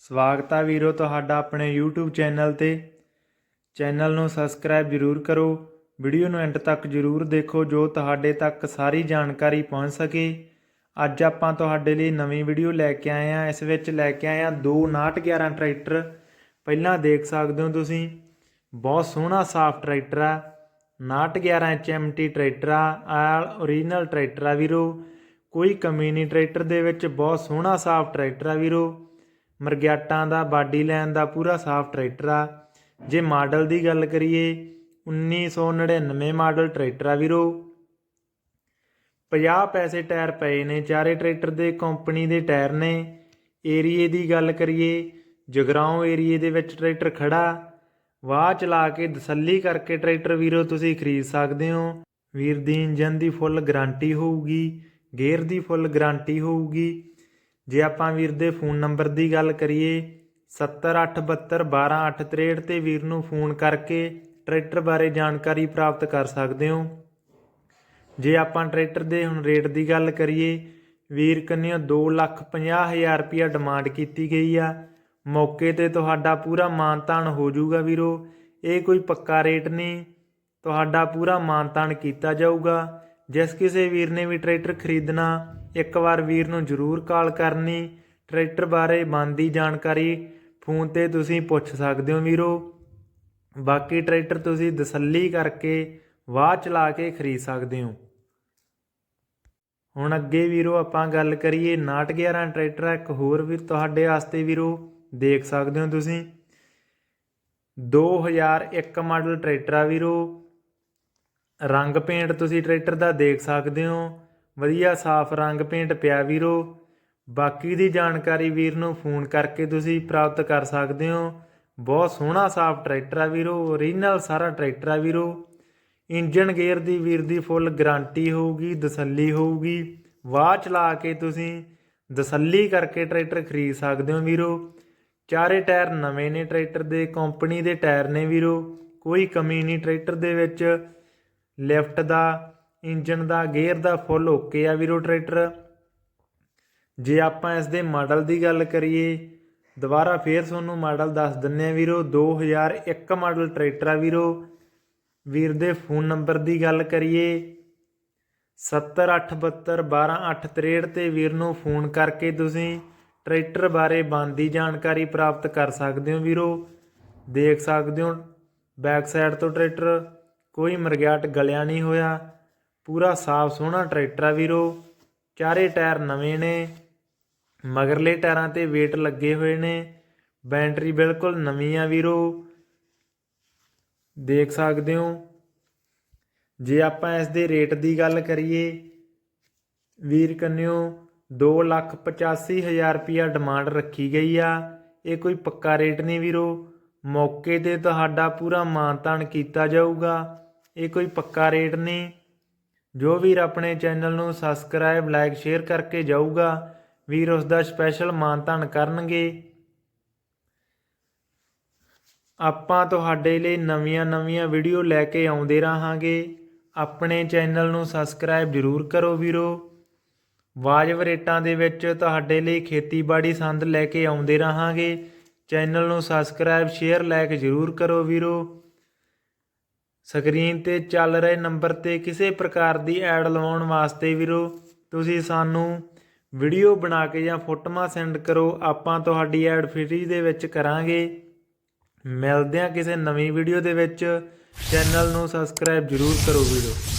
ਸਵਾਗਤ ਆ ਵੀਰੋ ਤੁਹਾਡਾ ਆਪਣੇ YouTube ਚੈਨਲ ਤੇ। ਚੈਨਲ ਨੂੰ ਸਬਸਕ੍ਰਾਈਬ ਜ਼ਰੂਰ ਕਰੋ। ਵੀਡੀਓ ਨੂੰ ਐਂਡ ਤੱਕ ਜ਼ਰੂਰ ਦੇਖੋ ਜੋ ਤੁਹਾਡੇ ਤੱਕ ਸਾਰੀ ਜਾਣਕਾਰੀ ਪਹੁੰਚ ਸਕੇ। ਅੱਜ ਆਪਾਂ ਤੁਹਾਡੇ ਲਈ ਨਵੀਂ ਵੀਡੀਓ ਲੈ ਕੇ ਆਏ ਆ ਇਸ ਵਿੱਚ ਲੈ ਕੇ ਆਏ ਆ ਦੋ 6911 ਟਰੈਕਟਰ। ਪਹਿਲਾਂ ਦੇਖ ਸਕਦੇ ਹੋ ਤੁਸੀਂ, ਬਹੁਤ ਸੋਹਣਾ ਸਾਫ਼ ਟਰੈਕਟਰ ਆ। 6911 HMT ਟਰੈਕਟਰ ਆ ਆਲ ਓਰੀਜਨਲ ਟਰੈਕਟਰ ਆ ਵੀਰੋ। ਕੋਈ ਕਮੀ ਨਹੀਂ ਟਰੈਕਟਰ ਦੇ ਵਿੱਚ, ਬਹੁਤ ਸੋਹਣਾ ਸਾਫ਼ ਟਰੈਕਟਰ ਆ ਵੀਰੋ। ਮਰਗਿਆਟਾਂ ਦਾ, ਬਾਡੀ ਲਾਈਨ ਦਾ ਪੂਰਾ ਸਾਫ਼ ਟਰੈਕਟਰ ਆ। ਜੇ ਮਾਡਲ ਦੀ ਗੱਲ ਕਰੀਏ 1999 ਮਾਡਲ ਟਰੈਕਟਰ ਆ ਵੀਰੋ। 50 ਪੈਸੇ ਟਾਇਰ ਪਏ ਨੇ, ਚਾਰੇ ਟਰੈਕਟਰ ਦੇ, ਕੰਪਨੀ ਦੇ ਟਾਇਰ ਨੇ। ਏਰੀਏ ਦੀ ਗੱਲ ਕਰੀਏ, ਜਗਰਾਉਂ ਏਰੀਏ ਦੇ ਵਿੱਚ ਟਰੈਕਟਰ ਖੜਾ। ਵਾਹ ਚਲਾ ਕੇ ਤਸੱਲੀ ਕਰਕੇ ਟਰੈਕਟਰ ਵੀਰੋ, ਤੁਸੀਂ ਖਰੀਦ ਸਕਦੇ ਹੋ। ਵੀਰ ਦੀ ਇੰਜਨ ਦੀ ਫੁੱਲ ਗਾਰੰਟੀ ਹੋਊਗੀ, ਗੇਅਰ ਦੀ ਫੁੱਲ ਗਾਰੰਟੀ ਹੋਊਗੀ। ਜੇ ਆਪਾਂ ਵੀਰ ਦੇ ਫੋਨ ਨੰਬਰ ਦੀ ਗੱਲ ਕਰੀਏ 7872121863 ਤੇ ਵੀਰ ਨੂੰ ਫੋਨ ਕਰਕੇ ਟਰੈਕਟਰ ਬਾਰੇ ਜਾਣਕਾਰੀ ਪ੍ਰਾਪਤ ਕਰ ਸਕਦੇ ਹੋ। ਜੇ ਆਪਾਂ ਟਰੈਕਟਰ ਦੇ ਹੁਣ ਰੇਟ ਦੀ ਗੱਲ ਕਰੀਏ, ਵੀਰ ਕੰਨਿਓ 250000 ਰੁਪਇਆ ਡਿਮਾਂਡ ਕੀਤੀ ਗਈ ਆ। ਮੌਕੇ ਤੇ ਤੁਹਾਡਾ ਪੂਰਾ ਮਾਨਤਾਨ ਹੋ ਜਾਊਗਾ ਵੀਰੋ। ਇਹ ਕੋਈ ਪੱਕਾ ਰੇਟ ਨਹੀਂ। ਤੁਹਾਡਾ ਪੂਰਾ ਮਾਨਤਾਨ ਕੀਤਾ ਜਾਊਗਾ। ਜਿਸ ਕਿਸੇ ਵੀਰ ਨੇ ਵੀ ਟਰੈਕਟਰ ਖਰੀਦਣਾ ਇੱਕ ਵਾਰ ਵੀਰ ਨੂੰ ਜ਼ਰੂਰ ਕਾਲ ਕਰਨੀ ਟਰੈਕਟਰ ਬਾਰੇ ਬਣਦੀ ਜਾਣਕਾਰੀ ਫੋਨ ਤੇ ਤੁਸੀਂ ਪੁੱਛ ਸਕਦੇ ਹੋ ਵੀਰੋ। ਬਾਕੀ ਟਰੈਕਟਰ ਤੁਸੀਂ ਤਸੱਲੀ ਕਰਕੇ ਵਾਹ ਚਲਾ ਕੇ ਖਰੀਦ ਸਕਦੇ ਹੋ। ਹੁਣ ਅੱਗੇ ਵੀਰੋ ਆਪਾਂ ਗੱਲ ਕਰੀਏ 6911 ਟਰੈਕਟਰ ਆ, ਇੱਕ ਹੋਰ ਵੀ ਤੁਹਾਡੇ ਵਾਸਤੇ ਵੀਰੋ ਦੇਖ ਸਕਦੇ ਹੋ ਤੁਸੀਂ। 2001 ਮਾਡਲ ਟਰੈਕਟਰ ਆ ਵੀਰੋ। ਰੰਗ ਪੇਂਟ ਤੁਸੀਂ ਟਰੈਕਟਰ ਦਾ ਦੇਖ ਸਕਦੇ ਹੋ। ਵਧੀਆ ਸਾਫ਼ ਰੰਗ ਪੇਂਟ ਪਿਆ ਵੀਰੋ। ਬਾਕੀ ਦੀ ਜਾਣਕਾਰੀ ਵੀਰ ਨੂੰ ਫੋਨ ਕਰਕੇ ਤੁਸੀਂ ਪ੍ਰਾਪਤ ਕਰ ਸਕਦੇ ਹੋ। ਬਹੁਤ ਸੋਹਣਾ ਸਾਫ਼ ਟਰੈਕਟਰ ਆ ਵੀਰੋ ਓਰੀਜਨਲ ਸਾਰਾ ਟਰੈਕਟਰ ਆ ਵੀਰੋ। ਇੰਜਨ ਗੇਅਰ ਦੀ ਵੀਰ ਦੀ ਫੁੱਲ ਗਾਰੰਟੀ ਹੋਊਗੀ, ਤਸੱਲੀ ਹੋਊਗੀ। ਵਾਹ ਚਲਾ ਕੇ ਤੁਸੀਂ ਤਸੱਲੀ ਕਰਕੇ ਟਰੈਕਟਰ ਖਰੀਦ ਸਕਦੇ ਹੋ ਵੀਰੋ। ਚਾਰੇ ਟਾਇਰ ਨਵੇਂ ਨੇ ਟਰੈਕਟਰ ਦੇ, ਕੰਪਨੀ ਦੇ ਟਾਇਰ ਨੇ ਵੀਰੋ। ਕੋਈ ਕਮੀ ਨਹੀਂ ਟਰੈਕਟਰ ਦੇ ਵਿੱਚ। ਲਿਫਟ ਦਾ ਇੰਜਨ ਦਾ, ਗੇਅਰ ਦਾ ਫੁੱਲ ਓਕੇ ਆ ਵੀਰੋ ਟਰੈਕਟਰ। ਜੇ ਆਪਾਂ ਇਸ ਦੇ ਮਾਡਲ ਦੀ ਗੱਲ ਕਰੀਏ, ਦੁਬਾਰਾ ਫੇਰ ਤੁਹਾਨੂੰ ਮਾਡਲ ਦੱਸ ਦਿੰਨੇ ਆ ਵੀਰੋ। 2001 ਮਾਡਲ ਟਰੈਕਟਰ ਆ ਵੀਰੋ। ਵੀਰ ਦੇ ਫੋਨ ਨੰਬਰ ਦੀ ਗੱਲ ਕਰੀਏ 7872121863 ਤੇ ਵੀਰ ਨੂੰ ਫੋਨ ਕਰਕੇ ਤੁਸੀਂ ਟਰੈਕਟਰ ਬਾਰੇ ਬਣਦੀ ਜਾਣਕਾਰੀ ਪ੍ਰਾਪਤ ਕਰ ਸਕਦੇ ਹੋ ਵੀਰੋ। ਦੇਖ ਸਕਦੇ ਹੋ, ਬੈਕ ਸਾਈਡ ਤੋਂ ਟਰੈਕਟਰ ਕੋਈ ਮਰਗਿਆਟ ਗਲਿਆ ਨਹੀਂ ਹੋਇਆ। ਪੂਰਾ ਸਾਫ਼ ਸੋਹਣਾ ਟਰੈਕਟਰ ਆ ਵੀਰੋ, ਚਾਰੇ ਟਾਇਰ ਨਵੇਂ ਨੇ, ਮਗਰਲੇ ਟਾਇਰਾਂ ਤੇ weight ਲੱਗੇ ਹੋਏ ਨੇ, ਬੈਟਰੀ ਬਿਲਕੁਲ ਨਵੀਂ ਆ ਵੀਰੋ। ਦੇਖ ਸਕਦੇ ਹੋ, ਜੇ ਆਪਾਂ ਇਸ ਦੇ ਰੇਟ ਦੀ ਗੱਲ ਕਰੀਏ, ਵੀਰ ਕੰਨਿਓ 285000 ਰੁਪਿਆ ਡਿਮਾਂਡ ਰੱਖੀ ਗਈ ਆ, ਇਹ ਕੋਈ ਪੱਕਾ ਰੇਟ ਨਹੀਂ ਵੀਰੋ। ਮੌਕੇ ਤੇ ਤੁਹਾਡਾ ਪੂਰਾ ਮਾਨਤਾਨ ਕੀਤਾ ਜਾਊਗਾ, ਇਹ ਕੋਈ ਪੱਕਾ ਰੇਟ ਨਹੀਂ। ਜੋ ਵੀਰ ਆਪਣੇ ਚੈਨਲ ਨੂੰ ਸਬਸਕ੍ਰਾਈਬ ਲਾਈਕ ਸ਼ੇਅਰ ਕਰਕੇ ਜਾਊਗਾ, ਵੀਰ ਉਸ ਦਾ ਸਪੈਸ਼ਲ ਧਨ ਕਰਨਗੇ। ਆਪਾਂ ਤੁਹਾਡੇ ਲਈ ਨਵੀਆਂ-ਨਵੀਆਂ ਵੀਡੀਓ ਲੈ ਕੇ ਆਉਂਦੇ ਰਹਾਂਗੇ। ਆਪਣੇ ਚੈਨਲ ਨੂੰ ਸਬਸਕ੍ਰਾਈਬ ਜ਼ਰੂਰ ਕਰੋ ਵੀਰੋ। ਵਾਜਬ ਰੇਟਾਂ ਦੇ ਵਿੱਚ ਤੁਹਾਡੇ ਲਈ ਖੇਤੀਬਾੜੀ ਸੰਦ ਲੈ ਕੇ ਆਉਂਦੇ ਰਹਾਂਗੇ। ਚੈਨਲ ਨੂੰ ਸਬਸਕ੍ਰਾਈਬ ਸ਼ੇਅਰ ਲਾਈਕ ਜ਼ਰੂਰ ਕਰੋ ਵੀਰੋ। ਸਕਰੀਨ ਤੇ ਚੱਲ ਰਹੇ ਨੰਬਰ ਤੇ ਕਿਸੇ ਪ੍ਰਕਾਰ ਦੀ ਐਡ ਲਵਾਉਣ ਵਾਸਤੇ ਵੀਰੋ, ਤੁਸੀਂ ਸਾਨੂੰ ਵੀਡੀਓ ਬਣਾ ਕੇ ਜਾਂ ਫੋਟੋਆਂ ਸੈਂਡ ਕਰੋ, ਆਪਾਂ ਤੁਹਾਡੀ ਐਡ ਫ੍ਰੀ ਦੇ ਵਿੱਚ ਕਰਾਂਗੇ। ਮਿਲਦੇ ਹਾਂ ਕਿਸੇ ਨਵੀਂ ਵੀਡੀਓ ਦੇ ਵਿੱਚ। ਚੈਨਲ ਨੂੰ ਸਬਸਕ੍ਰਾਈਬ ਜ਼ਰੂਰ ਕਰੋ ਵੀਰੋ।